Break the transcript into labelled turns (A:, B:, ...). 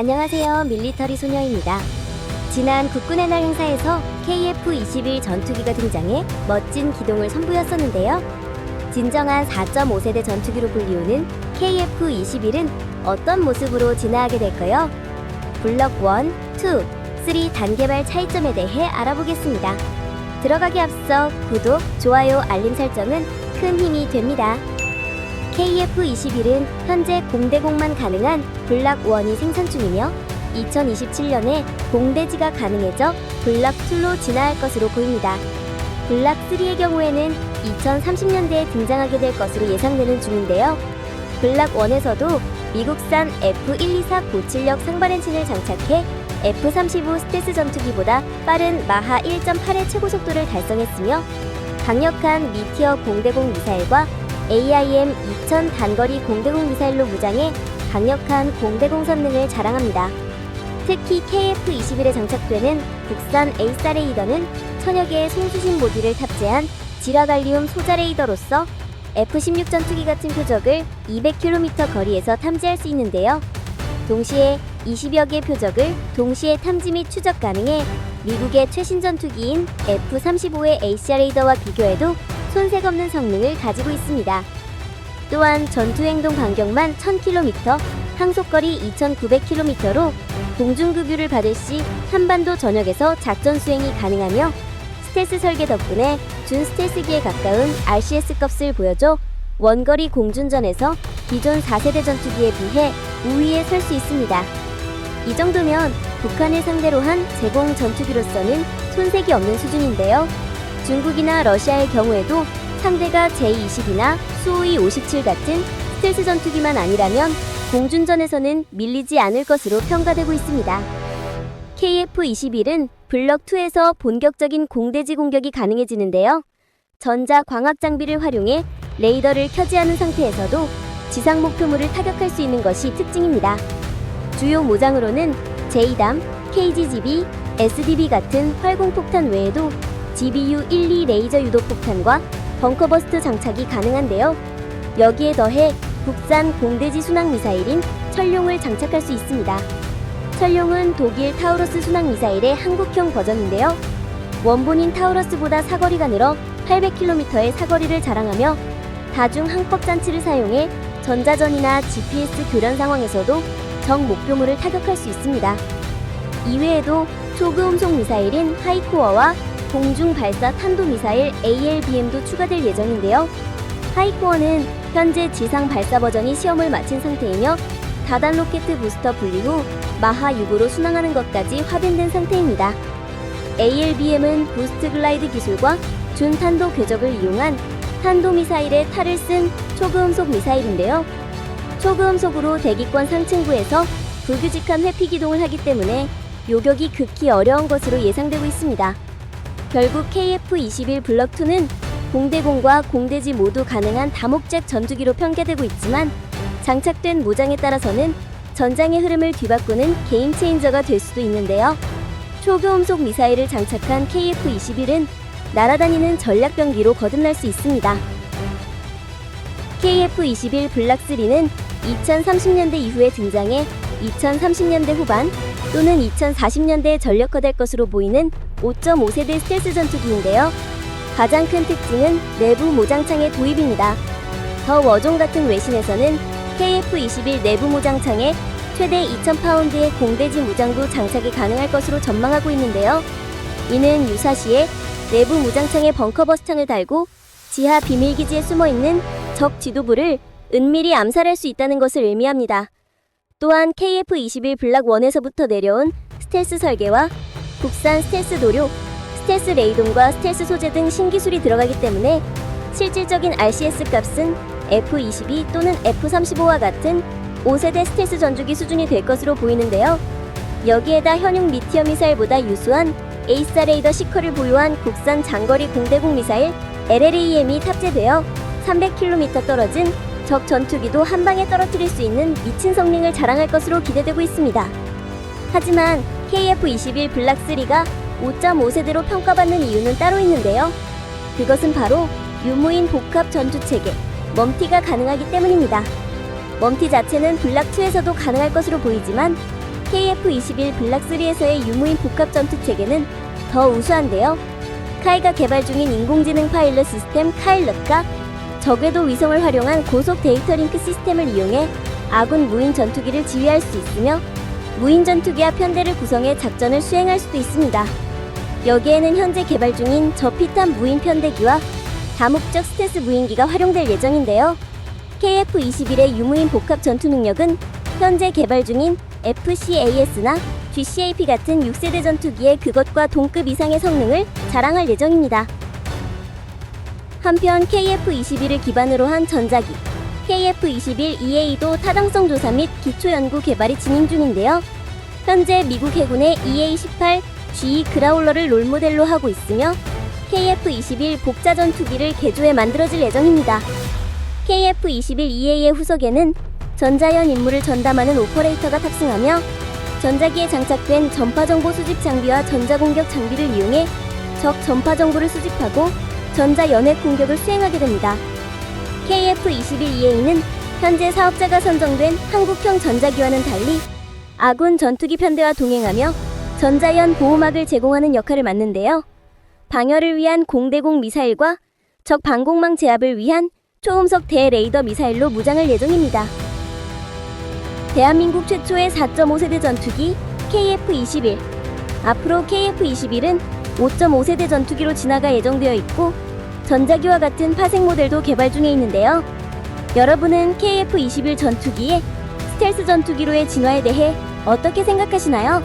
A: 안녕하세요. 밀리터리 소녀입니다. 지난 국군의 날 행사에서 KF-21 전투기가 등장해 멋진 기동을 선보였었는데요. 진정한 4.5세대 전투기로 불리우는 KF-21은 어떤 모습으로 진화하게 될까요? 블럭 1, 2, 3 단계별 차이점에 대해 알아보겠습니다. 들어가기 앞서 구독, 좋아요, 알림 설정은 큰 힘이 됩니다. KF-21은 현재 공대공만 가능한 블락 1이 생산 중이며 2027년에 공대지가 가능해져 블락 2로 진화할 것으로 보입니다. 블락 3의 경우에는 2030년대에 등장하게 될 것으로 예상되는 중인데요. 블락 1에서도 미국산 F124 고출력 상반 엔진을 장착해 F-35 스텔스 전투기보다 빠른 마하 1.8의 최고 속도를 달성했으며 강력한 미티어 공대공 미사일과 AIM-2000 단거리 공대공 미사일로 무장해 강력한 공대공 선능을 자랑합니다. 특히 KF-21에 장착되는 국산 에이사 레이더는 천여 개의 송수신 모듈을 탑재한 지라갈리움 소자 레이더로서 F-16 전투기 같은 표적을 200km 거리에서 탐지할 수 있는데요. 동시에 20여 개의 표적을 동시에 탐지 및 추적 가능해 미국의 최신 전투기인 F-35의 ACR 레이더와 비교해도 손색 없는 성능을 가지고 있습니다. 또한 전투행동 반경만 1000km, 항속거리 2900km로 공중급유를 받을 시 한반도 전역에서 작전 수행이 가능하며 스텔스 설계 덕분에 준 스텔스기에 가까운 RCS 값을 보여줘 원거리 공중전에서 기존 4세대 전투기에 비해 우위에 설 수 있습니다. 이 정도면 북한을 상대로 한 제공 전투기로서는 손색이 없는 수준인데요. 중국이나 러시아의 경우에도 상대가 J-20이나 수호이 57 같은 스텔스 전투기만 아니라면 공중전에서는 밀리지 않을 것으로 평가되고 있습니다. KF-21은 블럭2에서 본격적인 공대지 공격이 가능해지는데요. 전자 광학 장비를 활용해 레이더를 켜지 않은 상태에서도 지상 목표물을 타격할 수 있는 것이 특징입니다. 주요 모장으로는 J담, KGGB, SDB 같은 활공폭탄 외에도 GBU-12 레이저 유도 폭탄과 벙커버스트 장착이 가능한데요. 여기에 더해 국산 공대지 순항 미사일인 철룡을 장착할 수 있습니다. 철룡은 독일 타우러스 순항 미사일의 한국형 버전인데요. 원본인 타우러스보다 사거리가 늘어 800km의 사거리를 자랑하며 다중 항법 장치를 사용해 전자전이나 GPS 교란 상황에서도 적 목표물을 타격할 수 있습니다. 이외에도 초고음속 미사일인 하이코어와 공중 발사 탄도 미사일 ALBM도 추가될 예정인데요. 하이코어는 현재 지상 발사 버전이 시험을 마친 상태이며 다단 로켓 부스터 분리 후 마하 6으로 순항하는 것까지 확인된 상태입니다. ALBM은 부스트 글라이드 기술과 준탄도 궤적을 이용한 탄도 미사일의 탈을 쓴 초고음속 미사일인데요. 초고음속으로 대기권 상층부에서 불규칙한 회피 기동을 하기 때문에 요격이 극히 어려운 것으로 예상되고 있습니다. 결국 KF-21 블럭2는 공대공과 공대지 모두 가능한 다목적 전투기로 평가되고 있지만 장착된 모장에 따라서는 전장의 흐름을 뒤바꾸는 게임 체인저가 될 수도 있는데요. 초고음속 미사일을 장착한 KF-21은 날아다니는 전략병기로 거듭날 수 있습니다. KF-21 블락3는 2030년대 이후에 등장해 2030년대 후반 또는 2040년대에 전력화될 것으로 보이는 5.5세대 스텔스 전투기인데요. 가장 큰 특징은 내부 모장창의 도입입니다. 더 워종 같은 외신에서는 KF-21 내부 모장창에 최대 2,000파운드의 공대지 무장도 장착이 가능할 것으로 전망하고 있는데요. 이는 유사시에 내부 무장창에 벙커버스창을 달고 지하 비밀기지에 숨어 있는 적 지도부를 은밀히 암살할 수 있다는 것을 의미합니다. 또한 KF-21 블락 1에서부터 내려온 스텔스 설계와 국산 스텔스 도료, 스텔스 레이동과 스텔스 소재 등 신기술이 들어가기 때문에 실질적인 RCS 값은 F-22 또는 F-35와 같은 5세대 스텔스 전투기 수준이 될 것으로 보이는데요. 여기에다 현역 미티어 미사일보다 유수한 에이사 레이더 시커를 보유한 국산 장거리 공대공 미사일 LLAM이 탑재되어 300km 떨어진 적 전투기도 한 방에 떨어뜨릴 수 있는 미친 성능을 자랑할 것으로 기대되고 있습니다. 하지만 KF-21 블락3가 5.5세대로 평가받는 이유는 따로 있는데요. 그것은 바로 유무인 복합 전투 체계, 멈티가 가능하기 때문입니다. 멈티 자체는 블락2에서도 가능할 것으로 보이지만 KF-21 블락3에서의 유무인 복합 전투 체계는 더 우수한데요. 카이가 개발 중인 인공지능 파일럿 시스템 카일럿과 적외도 위성을 활용한 고속 데이터 링크 시스템을 이용해 아군 무인 전투기를 지휘할 수 있으며 무인 전투기와 편대를 구성해 작전을 수행할 수도 있습니다. 여기에는 현재 개발 중인 저피탄 무인 편대기와 다목적 스텔스 무인기가 활용될 예정인데요. KF-21의 유무인 복합 전투 능력은 현재 개발 중인 FCAS나 GCAP 같은 6세대 전투기의 그것과 동급 이상의 성능을 자랑할 예정입니다. 한편 KF-21을 기반으로 한 전자기 KF-21EA도 타당성 조사 및 기초 연구 개발이 진행 중인데요. 현재 미국 해군의 EA-18 G 그라울러를 롤모델로 하고 있으며 KF-21 복자 전투기를 개조해 만들어질 예정입니다. KF-21EA의 후속에는 전자연 임무를 전담하는 오퍼레이터가 탑승하며 전자기에 장착된 전파 정보 수집 장비와 전자 공격 장비를 이용해 적 전파 정보를 수집하고 전자 연획 공격을 수행하게 됩니다. KF-21EA는 현재 사업자가 선정된 한국형 전자기와는 달리 아군 전투기 편대와 동행하며 전자연 보호막을 제공하는 역할을 맡는데요. 방어를 위한 공대공 미사일과 적 방공망 제압을 위한 초음속 대레이더 미사일로 무장할 예정입니다. 대한민국 최초의 4.5세대 전투기 KF-21 앞으로 KF-21은 5.5세대 전투기로 진화가 예정되어 있고 전자기와 같은 파생 모델도 개발 중에 있는데요. 여러분은 KF-21 전투기의 스텔스 전투기로의 진화에 대해 어떻게 생각하시나요?